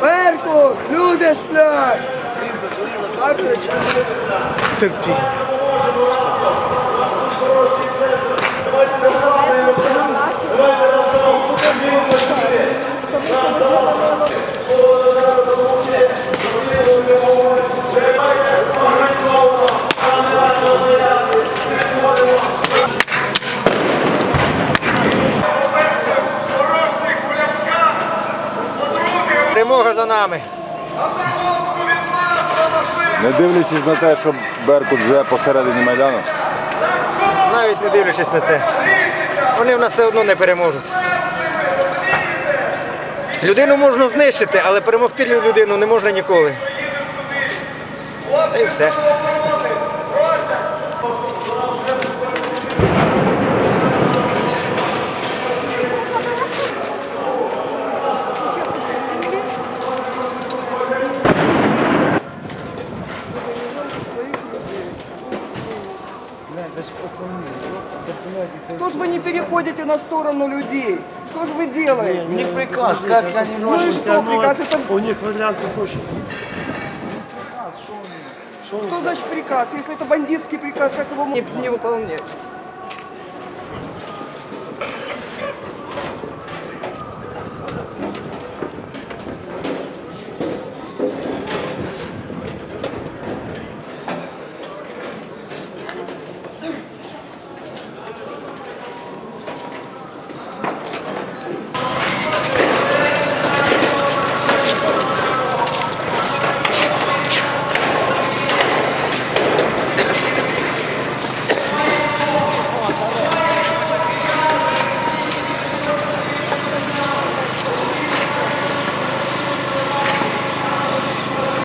Perco, Ludesplan. Türkçe. Перемога за нами. Не дивлячись на те, що Беркут вже посередині Майдану. Навіть не дивлячись на це. Вони в нас все одно не переможуть. Людину можна знищити, але перемогти людину не можна ніколи. Та й все. Что ж вы не переходите на сторону людей? Что ж вы делаете? У них приказ, как они Ну и можут... что, приказ это... У них варіант хочуть. Что значит приказ? Если это бандитский приказ, как его не, не выполнять?